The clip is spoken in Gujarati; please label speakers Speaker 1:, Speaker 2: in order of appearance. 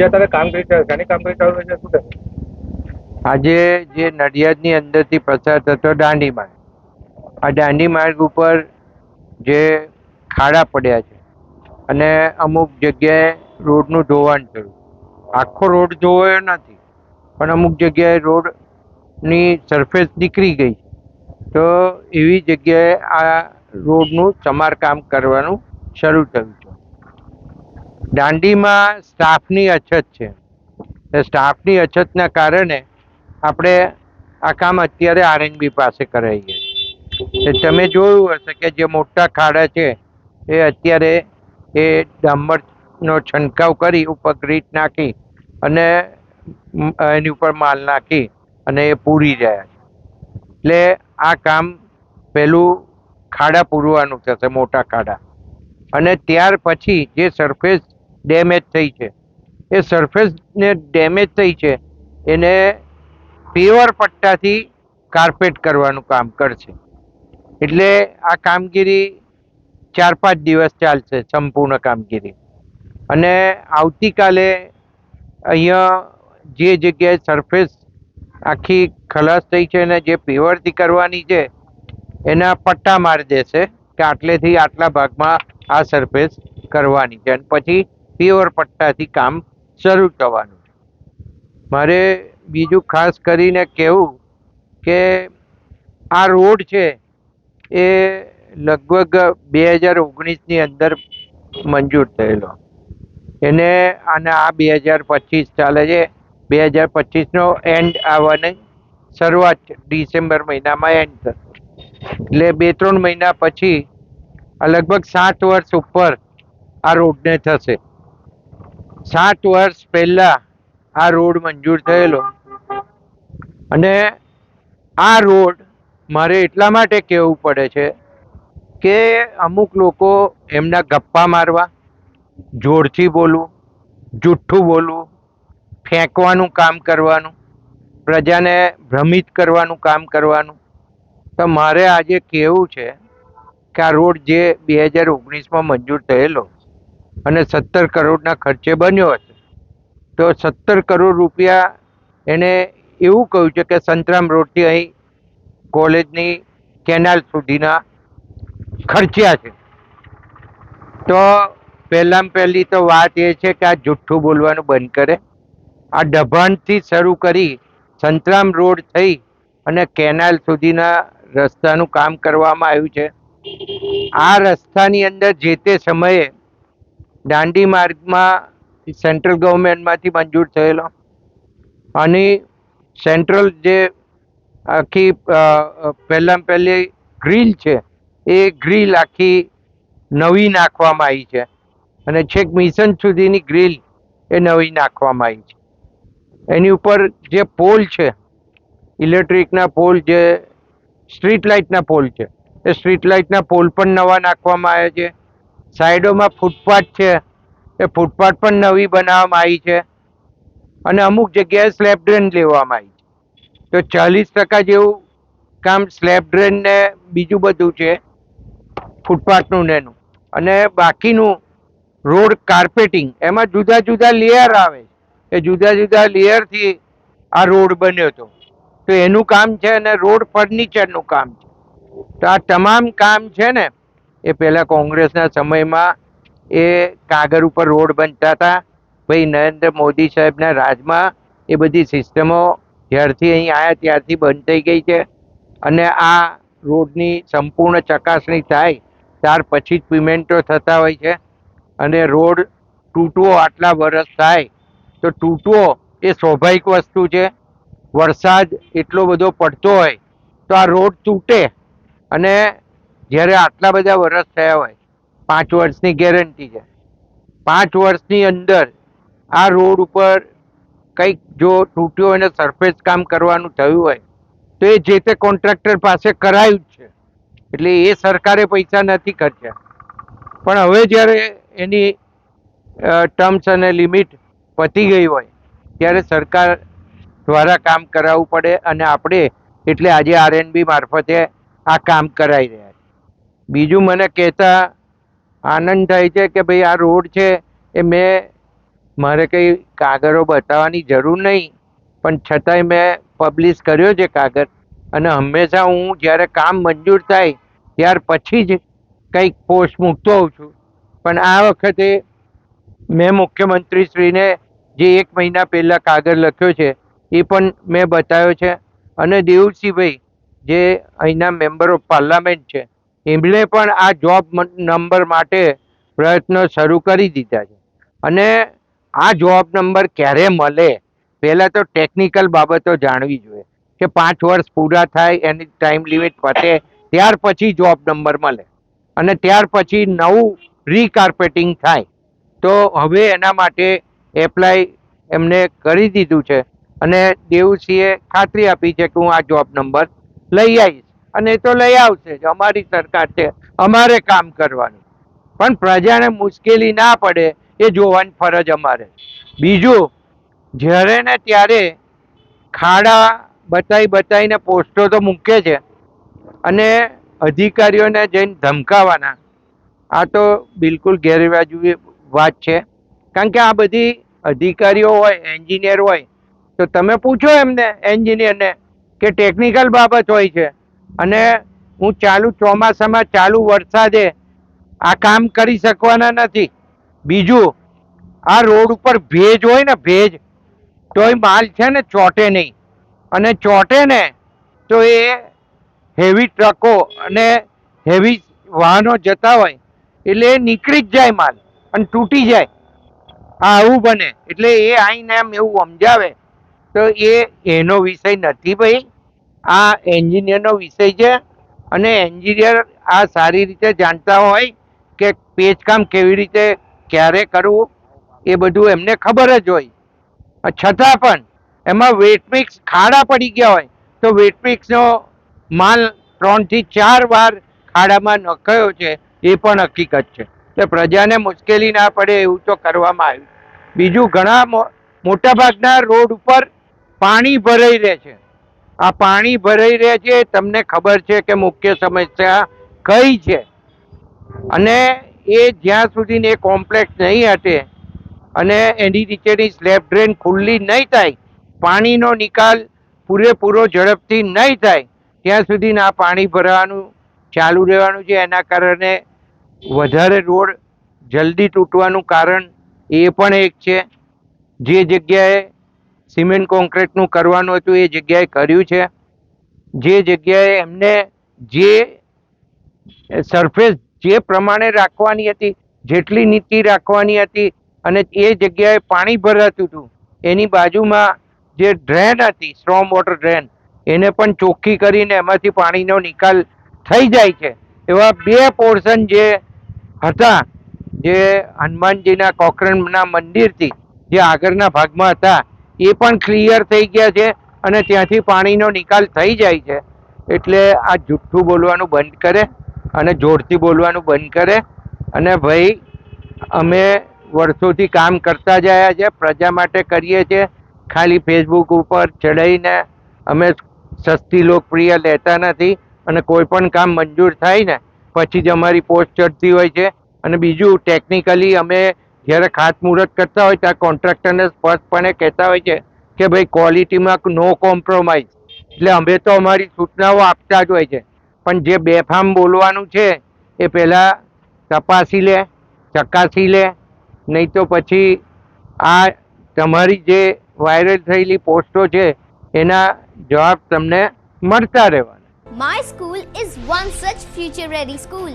Speaker 1: જે અત્યારે કામગીરી ચાલે શાની કામગીરી ચાલુ છે, શું
Speaker 2: આજે જે નડિયાદની અંદરથી પસાર થતો દાંડી માર્ગ. આ દાંડી માર્ગ ઉપર જે ખાડા પડ્યા છે અને અમુક જગ્યાએ રોડનું ધોવાણ થયું. આખો રોડ ધોવાયો નથી, પણ અમુક જગ્યાએ રોડની સરફેસ નીકળી ગઈ. તો એવી જગ્યાએ આ રોડનું સમારકામ કરવાનું શરૂ થયું. છે દાંડીમાં સ્ટાફની અછત છે. એ સ્ટાફની અછતના કારણે આપણે આ કામ અત્યારે આરએનબી પાસે કરાવીએ તમે જોયું હશે કે જે મોટા ખાડા છે, એ અત્યારે એ ડામરનો છંટકાવ કરી ઉપર ગ્રીટ નાખી અને એની ઉપર માલ નાખી અને એ પૂરી રહ્યા છે. એટલે આ કામ પહેલું ખાડા પૂરવાનું થશે, મોટા ખાડા. અને ત્યાર પછી જે સરફેસ ડેમેજ થઈ છે. એ સરફેસને ડેમેજ થઈ છે, એને પેવર પટ્ટાથી કાર્પેટ કરવાનું કામ કરશે. એટલે આ કામગીરી ચાર પાંચ દિવસ ચાલશે, સંપૂર્ણ કામગીરી. અને આવતીકાલે અહીંયા જે જગ્યાએ સરફેસ આખી ખલાસ થઈ છે અને જે પીવરથી કરવાની છે, એના પટ્ટા મારી દેશે કે આટલેથી આટલા ભાગમાં આ સરફેસ કરવાની છે. અને પછી પેવર પટ્ટાથી કામ શરૂ થવાનું મારે બીજું ખાસ કરીને કહેવું કે આ રોડ છે એ લગભગ બે હજાર ઓગણીસની અંદર મંજૂર થયેલો. એને અને આ બે હજાર પચીસ ચાલે છે. બે હજાર પચીસનો એન્ડ આવવાની શરૂઆત ડિસેમ્બર મહિનામાં એન્ડ થશે. એટલે બે ત્રણ મહિના પછી લગભગ સાત વર્ષ ઉપર આ રોડને થશે. સાત વર્ષ પહેલા આ રોડ મંજૂર થયેલો. અને આ રોડ મારે એટલા માટે કહેવું પડે છે કે અમુક લોકો એમના ગપ્પા મારવા, જોરથી બોલવું, જુઠ્ઠું બોલવું, ફેંકવાનું કામ કરવાનું, પ્રજાને ભ્રમિત કરવાનું કામ કરવાનું. તો મારે આજે કહેવું છે કે આ રોડ જે બે હજાર ઓગણીસમાં મંજૂર થયેલો અને સત્તર કરોડના ખર્ચે બન્યો હશે. તો સત્તર કરોડ રૂપિયા એને એવું કહ્યું છે કે સંતરામ રોડથી અહીં કોલેજની કેનાલ સુધીના ખર્ચ્યા છે. તો પહેલાં પહેલી તો વાત એ છે કે આ જુઠ્ઠું બોલવાનું બંધ કરે. આ ડભાણથી શરૂ કરી સંતરામ રોડ થઈ અને કેનાલ સુધીના રસ્તાનું કામ કરવામાં આવ્યું છે. આ રસ્તાની અંદર જે તે સમયે દાંડી માર્ગમાં સેન્ટ્રલ ગવર્મેન્ટમાંથી મંજૂર થયેલો. અને સેન્ટ્રલ જે આખી પહેલાં પહેલી ગ્રીલ છે, એ ગ્રીલ આખી નવી નાખવામાં આવી છે. અને છેક મિશન સુધીની ગ્રીલ એ નવી નાખવામાં આવી છે. એની ઉપર જે પોલ છે, ઇલેક્ટ્રિકના પોલ જે સ્ટ્રીટ લાઇટના પોલ છે, એ સ્ટ્રીટ લાઇટના પોલ પણ નવા નાખવામાં આવ્યા છે. સાઈડોમાં ફૂટપાથ છે. એ ફૂટપાથ પણ નવી બનાવવામાં આવી છે. અને અમુક જગ્યાએ સ્લેબ ડ્રેન લેવામાં આવી છે. તો ચાલીસ ટકા જેવું કામ સ્લેબ ડ્રેન ને બીજું બધું છે. ફૂટપાથનું ને એનું. અને બાકીનું રોડ કાર્પેટિંગ. એમાં જુદા જુદા લેયર આવે એ જુદા જુદા લેયરથી આ રોડ બન્યો હતો તો એનું કામ છે અને રોડ ફર્નિચરનું કામ છે. તો આ તમામ કામ છે ને એ પહેલાં કોંગ્રેસના સમયમાં એ કાગળ ઉપર રોડ બનતા હતા. ભાઈ, નરેન્દ્ર મોદી સાહેબના રાજમાં એ બધી સિસ્ટમો જ્યારથી અહીં આવ્યા ત્યારથી બંધ થઈ ગઈ છે. અને આ રોડની સંપૂર્ણ ચકાસણી થાય, ત્યાર પછી જ પેમેન્ટો થતા હોય છે. અને રોડ તૂટવો આટલા વરસ થાય, તો તૂટવો એ સ્વાભાવિક વસ્તુ છે. વરસાદ એટલો બધો પડતો હોય, તો આ રોડ તૂટે. અને જ્યારે આટલા બધા વર્ષ થયા હોય, પાંચ વર્ષની ગેરંટી છે. પાંચ વર્ષની અંદર આ રોડ ઉપર કંઈક જો તૂટ્યો અને સરફેસ કામ કરવાનું થયું હોય, તો એ જે તે કોન્ટ્રાક્ટર પાસે કરાયું જ છે. એટલે એ સરકારે પૈસા નથી ખર્ચ્યા. પણ હવે જ્યારે એની ટર્મ્સ અને લિમિટ પતી ગઈ હોય, ત્યારે સરકાર દ્વારા કામ કરાવવું પડે અને આપણે, એટલે આજે આરએનબી મારફતે આ કામ કરાવી રહ્યા બીજું મને કહેતા આનંદ થાય છે કે ભાઈ આ રોડ છે એ મેં મારે કંઈ કાગળો બતાવવાની જરૂર નહીં. પણ છતાંય મેં પબ્લિશ કર્યો છે કાગળ. અને હંમેશા હું જ્યારે કામ મંજૂર થાય ત્યાર પછી જ કંઈક પોસ્ટ મૂકતો હોઉં છું. પણ આ વખતે મેં મુખ્યમંત્રીશ્રીને જે એક મહિના પહેલાં કાગળ લખ્યો છે એ પણ મેં બતાવ્યો છે. અને દેવસિંહભાઈ જે અહીંના મેમ્બર ઓફ પાર્લામેન્ટ છે એમણે પણ આ જોબ નંબર માટે પ્રયત્નો શરૂ કરી દીધા છે. અને આ જોબ નંબર ક્યારે મળે, પહેલાં તો ટેકનિકલ બાબતો જાણવી જોઈએ. કે પાંચ વર્ષ પૂરા થાય, એની ટાઈમ લિમિટ પતે ત્યાર પછી જોબ નંબર મળે. અને ત્યાર પછી નવું રીકાર્પેટિંગ થાય. તો હવે એના માટે એપ્લાય એમને કરી દીધું છે. અને દેવસીએ ખાતરી આપી છે કે હું આ જોબ નંબર લઈ આવીશ. અને એ તો લઈ આવશે જ. અમારી સરકાર છે. અમારે કામ કરવાનું. પણ પ્રજાને મુશ્કેલી ના પડે એ જોવાની ફરજ અમારે. બીજું, જ્યારે ને ત્યારે ખાડા બતાવી બતાવીને પોસ્ટો તો મૂકે છે. અને અધિકારીઓને જઈને ધમકાવાના. આ તો બિલકુલ ગેરવાજબી વાત છે. કારણ કે આ બધી અધિકારીઓ હોય, એન્જિનિયર હોય, તો તમે પૂછો એમને, એન્જિનિયરને, કે ટેકનિકલ બાબત હોય છે. અને હું ચાલુ ચોમાસામાં ચાલુ વરસાદે આ કામ કરી શકવાના નથી. બીજું, આ રોડ ઉપર ભેજ હોય ને ભેજ, તોય માલ છે ને ચોટે નહીં. અને ચોટે ને તો એ હેવી ટ્રકો અને હેવી વાહનો જતા હોય, એટલે એ નીકળી જ જાય માલ અને તૂટી જાય. આવું બને. એટલે એ આઈને એમ એવું સમજાવે. તો એ, એનો વિષય નથી ભાઈ. આ એન્જિનિયરનો વિષય છે અને એન્જિનિયર આ સારી રીતે જાણતા હોય કે પેચકામ કેવી રીતે ક્યારે કરવું, એ બધું એમને ખબર જ હોય. છતાં પણ એમાં વેટમિક્સ ખાડા પડી ગયા હોય, તો વેટમિક્સનો માલ ત્રણથી ચાર વાર ખાડામાં નખાયો છે, એ પણ હકીકત છે. એટલે પ્રજાને મુશ્કેલી ના પડે એવું તો કરવામાં આવ્યું. બીજું ઘણા મોટાભાગના રોડ ઉપર પાણી ભરાઈ રહે છે. આ પાણી ભરાઈ રહે છે, તમને ખબર છે કે મુખ્ય સમસ્યા કઈ છે? અને એ જ્યાં સુધી એ કોમ્પ્લેક્સ નહીં હટે અને એની નીચેની સ્લેબ ડ્રેન ખુલ્લી નહીં થાય, પાણીનો નિકાલ પૂરેપૂરો ઝડપથી નહીં થાય, ત્યાં સુધી આ પાણી ભરાવાનું ચાલુ રહેવાનું છે. એના કારણે વધારે રોડ જલ્દી તૂટવાનું કારણ એ પણ એક છે. જે જગ્યાએ સિમેન્ટ કોન્ક્રીટનું કરવાનું હતું, એ જગ્યાએ કર્યું છે. જે જગ્યાએ એમને જે સરફેસ જે પ્રમાણે રાખવાની હતી, જેટલી નીતિ રાખવાની હતી અને એ જગ્યાએ પાણી ભરાતું હતું, એની બાજુમાં જે ડ્રેન હતી સ્ટ્રોમ વોટર ડ્રેન એને પણ ચોખ્ખી કરીને એમાંથી પાણીનો નિકાલ થઈ જાય છે. એવા બે પોર્શન જે હતા, જે હનુમાનજીના કોકરણના મંદિરથી જે આગળના ભાગમાં હતા એ પણ ક્લિયર થઈ ગયા છે અને ત્યાંથી પાણીનો નિકાલ થઈ જાય છે. એટલે આ જુઠ્ઠું બોલવાનું બંધ કરે અને જોરથી બોલવાનું બંધ કરે. અને ભાઈ, અમે વર્ષોથી કામ કરતા જયા છે, પ્રજા માટે કરીએ છીએ. ખાલી ફેસબુક ઉપર ચડાવીને અમે સસ્તી લોકપ્રિય લેતા નથી અને કોઈ પણ કામ મંજૂર થાય ને, પછી જ અમારી પોસ્ટ ચડતી હોય છે. અને બીજું ટેકનિકલી અમે જ્યારે ખાતમુહૂર્ત કરતા હોય ત્યાં કોન્ટ્રાક્ટરને સ્પષ્ટપણે કહેતા હોય છે કે ભાઈ ક્વોલિટીમાં નો કોમ્પ્રોમાઇઝ એટલે અમે તો અમારી સૂચનાઓ આપતા જ હોય છે. પણ જે બેફામ બોલવાનું છે એ પહેલાં તપાસી લે, ચકાસી લે, નહીં તો પછી આ તમારી જે વાયરલ થયેલી પોસ્ટો છે એના જવાબ તમને મળતા રહેવાના.
Speaker 3: My school is one such future ready school.